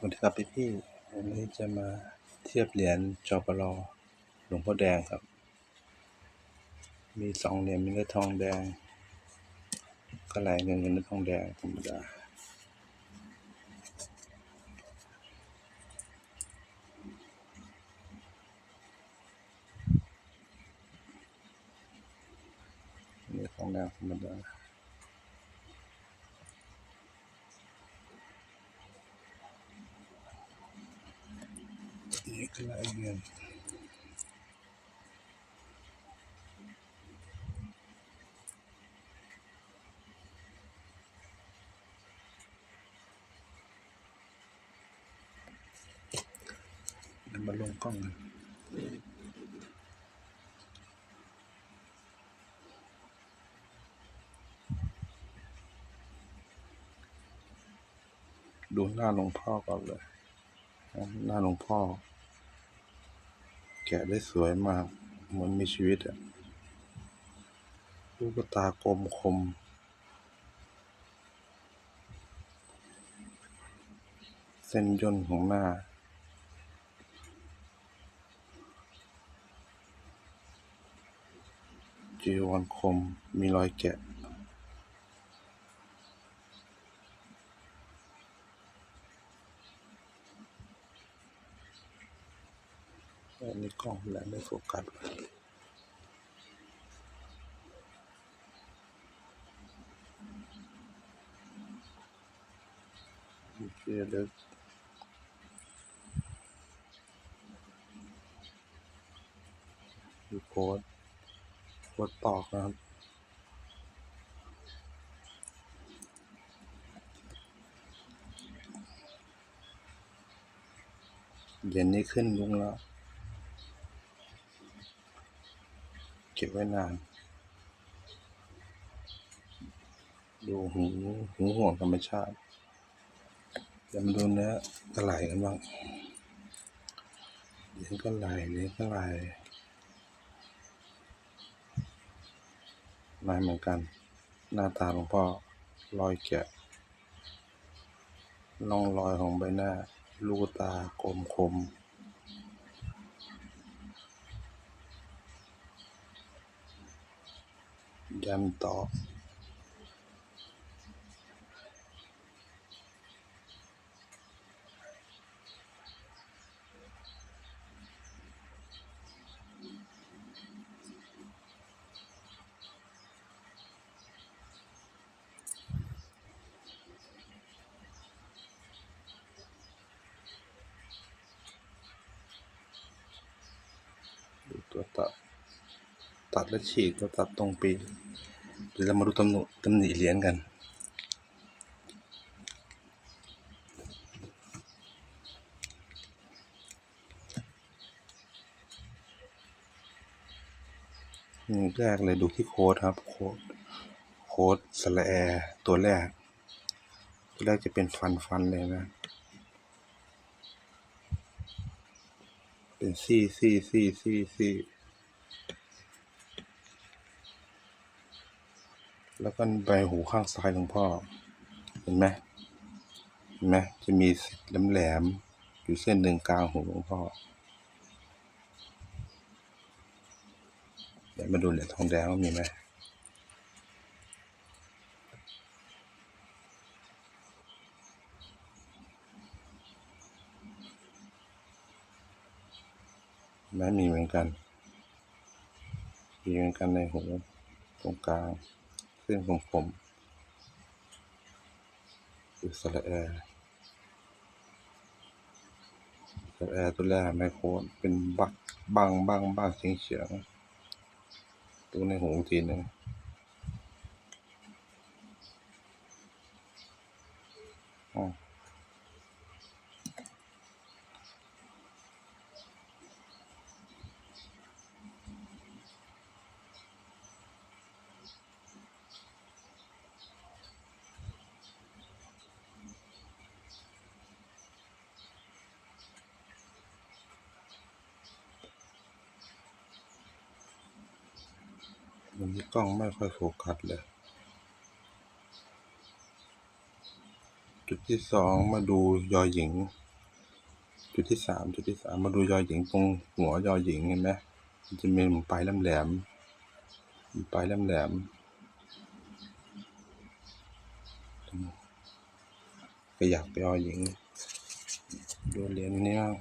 สวัสดีครับพี่พี่วันนี้จะมาเทียบเหรียญจอปรหลวงพ่อแดงครับ มีสองเหรียญมีเนื้อทองแดงก็ไหลเงินกับเนื้อทองแดงธรรมดาเนื้อทองแดงธรรมดา นี่ก็ไหลเงินเดี๋ยวมาลงกล้องดูหน้าหลวงพ่อก่อนเลย หน้าหลวงพ่อ แกะได้สวยมาก เหมือนมีชีวิตอะลูกตากลมคม เส้นย่นของหน้า จีวรคมมีรอยแกะ อันนี้กล้องแหละไม่โฟกัสโอเคเดี๋ยวดูโพสต์โพสต์ตอกนะครับเย็นนี้ขึ้นลุงแล้ว เก็บไว้นาน ดูหูหูห่วงธรรมชาติเดี๋ยวมาดูเนื้อกระไหลกันบ้างเลี้ยงกระไหลเลี้ยงกระไหลมาเหมือนกัน หน้าตาหลวงพ่อรอยแกะร่องรอยของใบหน้า ลูกตากลมคม ยันต่อดูตัวตัด ตัดและฉีกแล้วตัดตรงปีก ดี๋ยวเรามาดูตำหนุตำหนิเหรียญกัน แรกเลยดูที่โค้ดครับ โค้ดโค้ดสแอร์ตัวแรก ตัวแรกจะเป็นฟันฟันเลยนะ เป็นซี่ซี่ซี่ซี่ซี่ แล้วก็ใบหูข้างซ้ายของพ่อ เห็นไหมเห็นไหมจะมีแหลมแหลมอยู่เส้นหนึ่งกลางหูของพ่อเดี๋ยวมาดูเหรียญทองแดงว่ามีไหมแม้มีเหมือนกัน มีเหมือนกันในหูตรงกลาง เส้นผมผมอือสระแอร์สระแอร์ตัวแรกไมโครเป็นบักบังบังบังเฉียงเฉียงตัวในหูอีกทีหนึงอ๋อ วันนี้กล้องไม่ค่อยโฟกัสเลย จุดที่สองมาดูยอหญิง จุดที่สามจุดที่สามมาดูยอหญิงตรงหัวยอหญิงเห็นไหมมันจะมีปลายแหลมๆมีปลายแหลมๆขยับยอหญิง ดูเหรียญนี้บ้าง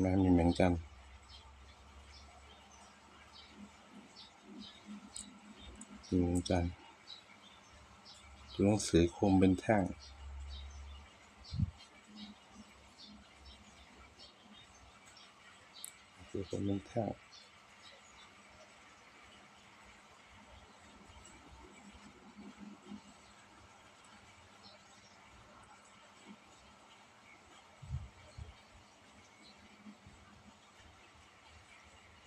แม่มีเหมือนกัน มีเหมือนกันตัวหนังสือคมเป็นแท่งสือคมเป็นแท่ง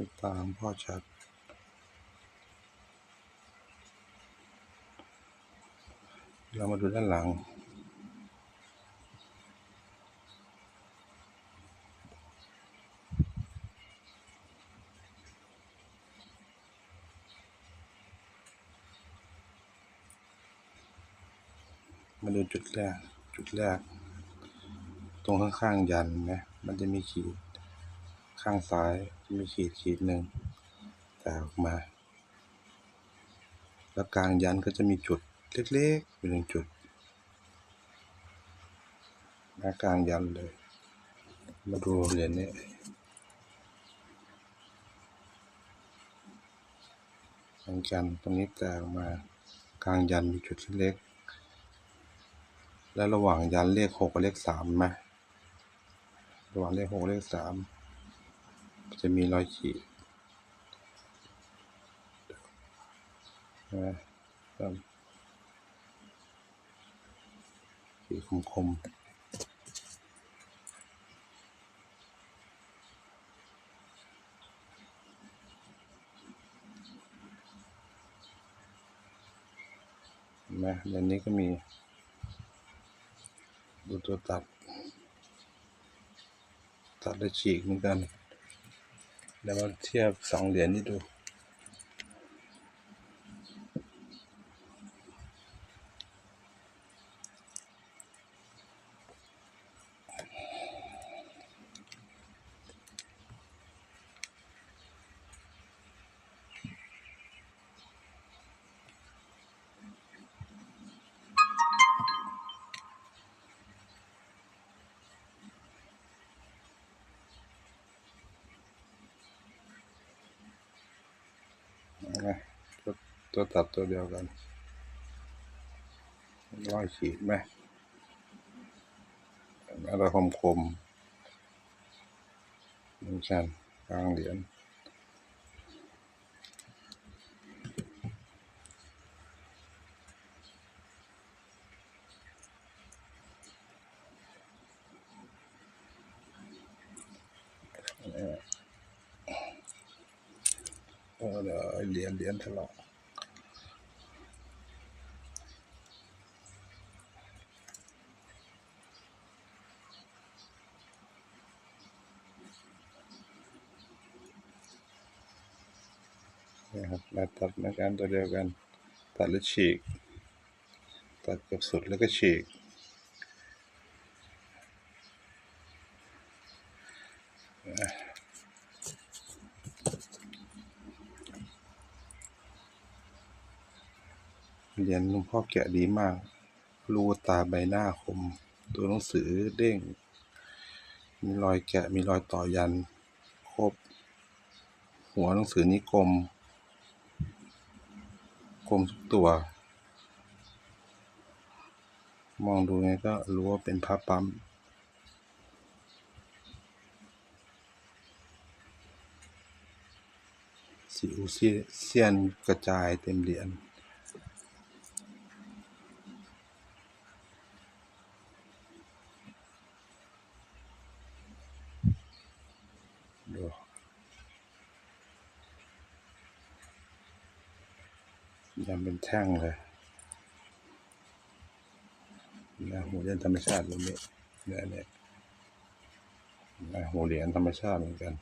ไม่ตามพ่อชัด เรามาดูด้านหลัง มาดูจุดแรก จุดแรก ตรงข้างๆยันนะ มันจะมีขีด ข้างซ้ายจะมีขีดขีดหนึ่งแตกออกมา แล้วกลางยันก็จะมีจุดเล็กๆอยู่หนึ่งจุดหน้ากลางยันเลย มาดูเหรียญนี้เหมือนกันตรงนี้แตกออกมากลางยันมีจุดเล็กแล้วระหว่างยันเลขหกกับเลขสามไหมระหว่างเลขหกเลขสาม จะมีรอยขีดนะครับขีดคมๆเห็นไหมเหรียญนี้ก็มี ดูตัวตัด ตัดและฉีกเหมือนกัน แล้วมาเทียบสองเหรียญนี้ดู นะ ตัวตัดตัวเดียวกัน ร้อยขีดไหมอะไรคมคมๆเหมือนกันกลางเหรียญเออเดี๋ยวเหรียญเหรียญทะเลาะ นะครับมาตัดเหมือนกันตัวเดียวกัน ตัดแล้วฉีก ตัดเกับสุดแล้วก็ฉีก เรียญหลวงพ่อแกะดีมาก รูตาใบหน้าคม ตัวหนังสือเด้ง มีรอยแกะ มีรอยต่อยัน ครบ หัวหนังสือนี้กลม กลมทุกตัว มองดูไงก็รู้ว่าเป็นผ้าปั๊ม สีอูเซียนกระจายเต็มเหรียญ ดู ยำเป็นแท่งเลยนะหูเหรียญธรรมชาติตรงนี้เนี่ยเนี่ยนะหูเหรียญธรรมชาติเหมือนกัน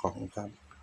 ของครับ